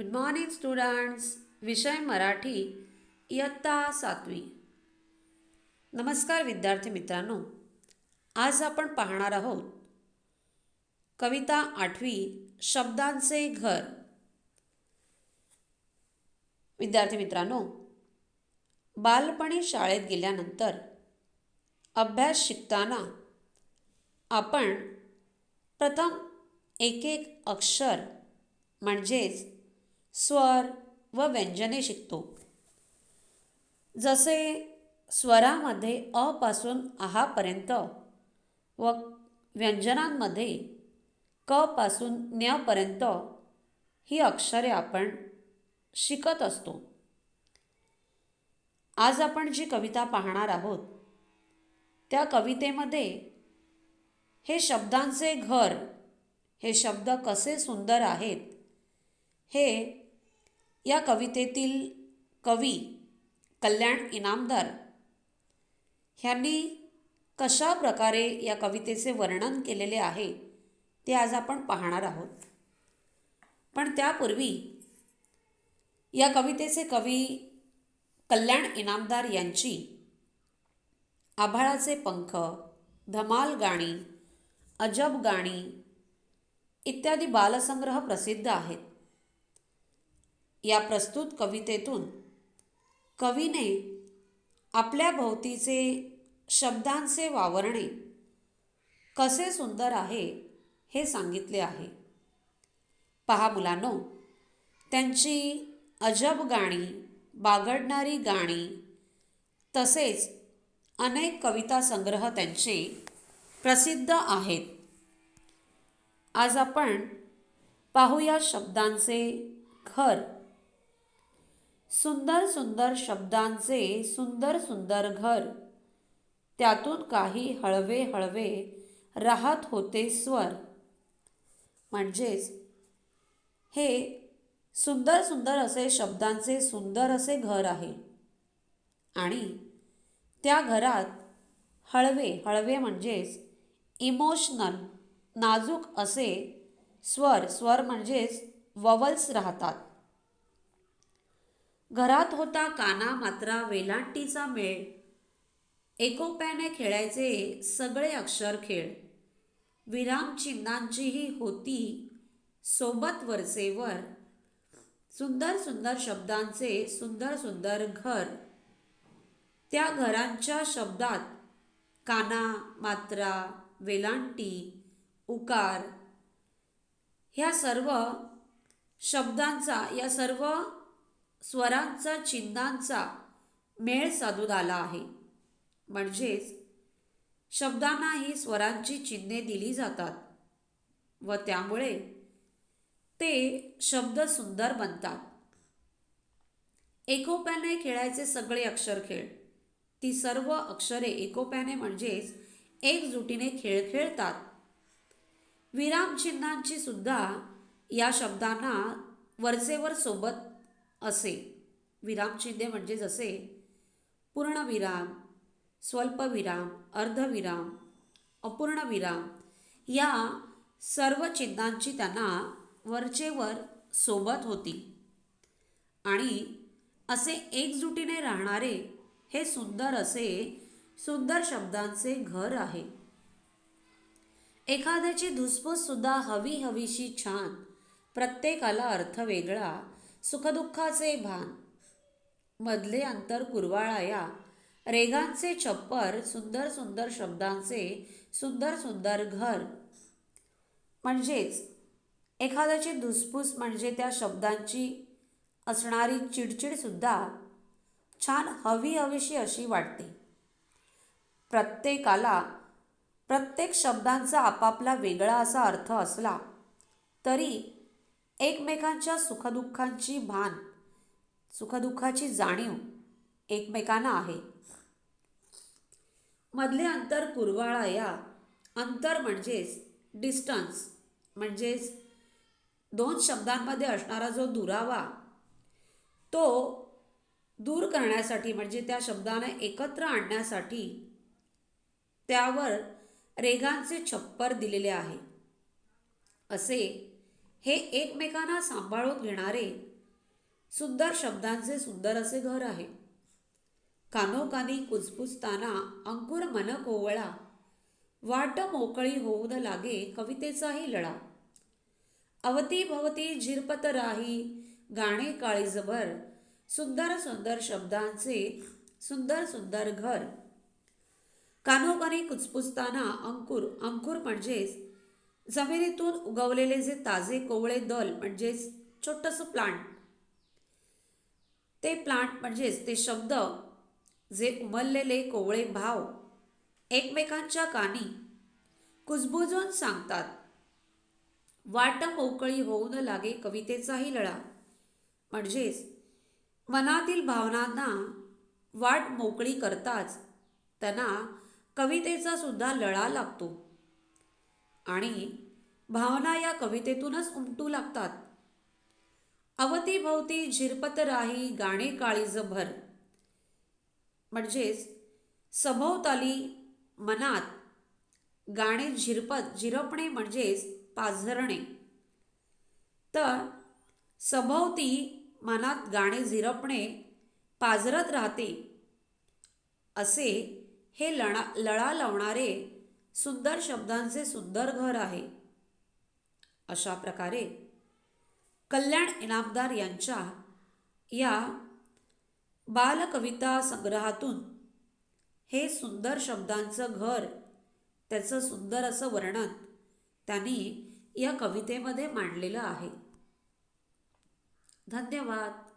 Good morning students विषय मराठी इयत्ता सातवी नमस्कार विद्यार्थी मित्रांनो आज आपण पाहणार आहोत कविता आठवी शब्दांचे घर विद्यार्थी मित्रांनो बालपणी शाळेत गेल्यानंतर अभ्यास शिकताना आपण प्रथम एक एक अक्षर म्हणजेच स्वर व व्यंजने शिकतो. जसे स्वरामध्ये अ पासून आहापर्यंत व व्यंजनांमध्ये क पासून न्यपर्यंत ही अक्षरे आपण शिकत असतो. आज आपण जी कविता पाहणार आहोत त्या कवितेमध्ये हे शब्दांचे घर हे शब्द कसे सुंदर आहेत हे या कवितेतील कवी कल्याण इनामदार ह्यांनी कशा प्रकारे या कवितेचे वर्णन केलेले आहे ते आज आपण पाहणार आहोत. पण त्यापूर्वी या कवितेचे कवी कल्याण इनामदार यांची आभाळाचे पंख धमाल गाणी अजब गाणी इत्यादी बालसंग्रह प्रसिद्ध आहेत. या प्रस्तुत कवितेतून. कवीने आपल्या भोवतीचे शब्दांचे वावरणे कसे सुंदर आहे हे सांगितले आहे. पहा मुलांनो त्यांची अजब गाणी बागडणारी गाणी तसेच अनेक कविता संग्रह त्यांचे प्रसिद्ध आहेत. आज आपण पाहूया शब्दांचे घर. सुंदर सुंदर शब्दांचे सुंदर सुंदर घर. त्यातून काही हळवे हळवे राहत होते स्वर. म्हणजेच हे सुंदर सुंदर असे शब्दांचे सुंदर असे घर आहे. आणि त्या घरात हळवे हळवे म्हणजेच इमोशनल नाजूक असे स्वर. स्वर म्हणजेच ववल्स राहतात. घरात होता काना मात्रा वेलांटीचा मेळ. एकोप्याने खेळायचे सगळे अक्षर खेळ. विरामचिन्हांचीही होती सोबत वरचेवर सुंदर सुंदर शब्दांचे सुंदर सुंदर घर. त्या घरांच्या शब्दात काना मात्रा वेलांटी उकार. ह्या सर्व शब्दांचा या सर्व स्वरांचा चिन्हांचा मेळ साधून आला आहे. म्हणजेच शब्दांनाही स्वरांची चिन्हे दिली जातात व त्यामुळे ते शब्द सुंदर बनतात. एकोप्याने खेळायचे सगळे अक्षर खेळ. ती सर्व अक्षरे एकोप्याने म्हणजेच एकजुटीने खेळ खेळतात. विरामचिन्हांची सुद्धा या शब्दांना वरचेवर सोबत असे. विरामचिन्हे म्हणजे जसे पूर्णविराम स्वल्पविराम अर्धविराम अपूर्णविराम या सर्व चिन्हांची त्यांना वरचेवर सोबत होती. आणि असे एकजुटीने राहणारे हे सुंदर असे सुंदर शब्दांचे घर आहे. एखाद्याची धुसफूस सुद्धा हवी हवीशी छान प्रत्येकाला अर्थ वेगळा सुखदुःखाचे भान. मधले अंतर कुरवाळाया. रेगांचे छप्पर सुंदर सुंदर शब्दांचे सुंदर सुंदर घर. म्हणजेच एखाद्याची धुसफूस म्हणजे त्या शब्दांची असणारी चिडचिडसुद्धा छान हवी हवीशी अशी वाटते. प्रत्येकाला प्रत्येक शब्दांचा आपापला वेगळा असा अर्थ असला तरी एकमेकांच्या सुखदुःखांची भान सुखदुःखाची जाणीव एकमेकांना आहे. मधले अंतर कुरवाळा या अंतर म्हणजेच डिस्टन्स म्हणजेच दोन शब्दांमध्ये असणारा जो दुरावा तो दूर करण्यासाठी म्हणजे त्या शब्दाने एकत्र आणण्यासाठी त्यावर रेगांचे छप्पर दिलेले आहे. असे हे एकमेकांना सांभाळून घेणारे सुंदर शब्दांचे सुंदर असे घर आहे. कानोकानी कुजबुजताना अंकुर मन कोवळा वाट मोकळी होऊ न लागे कवितेचाही लढा अवती भवती झिरपत राही गाणे काळीजभर सुंदर सुंदर शब्दांचे सुंदर सुंदर घर. कानोकानी कुचपुचताना अंकुर अंकुर म्हणजेच जमिनीतून उगवलेले जे ताजे कोवळे दल म्हणजेच छोटंसं प्लांट ते प्लांट म्हणजेच ते शब्द जे उमललेले कोवळे भाव एकमेकांच्या कानी कुजबुजून सांगतात. वाट मोकळी होऊ न लागे कवितेचाही लळा. म्हणजेच मनातील भावनांना वाट मोकळी करताच त्यांना कवितेचा सुद्धा लळा लागतो. आणि भावना या कवितेतूनच उमटू लागतात. अवतीभवती झिरपत राही गाणे काळीज भर. म्हणजेच सभोवताली मनात गाणे झिरपत झिरपणे म्हणजेच पाझरणे. तर सभोवती मनात गाणे झिरपणे पाझरत राहते. असे हे लणा लळा लावणारे सुंदर शब्दांचे सुंदर घर आहे. अशा प्रकारे कल्याण इनामदार यांच्या या बालकविता संग्रहातून हे सुंदर शब्दांचं घर त्याचं सुंदर असं वर्णन त्यांनी या कवितेमध्ये मांडलेलं आहे. धन्यवाद.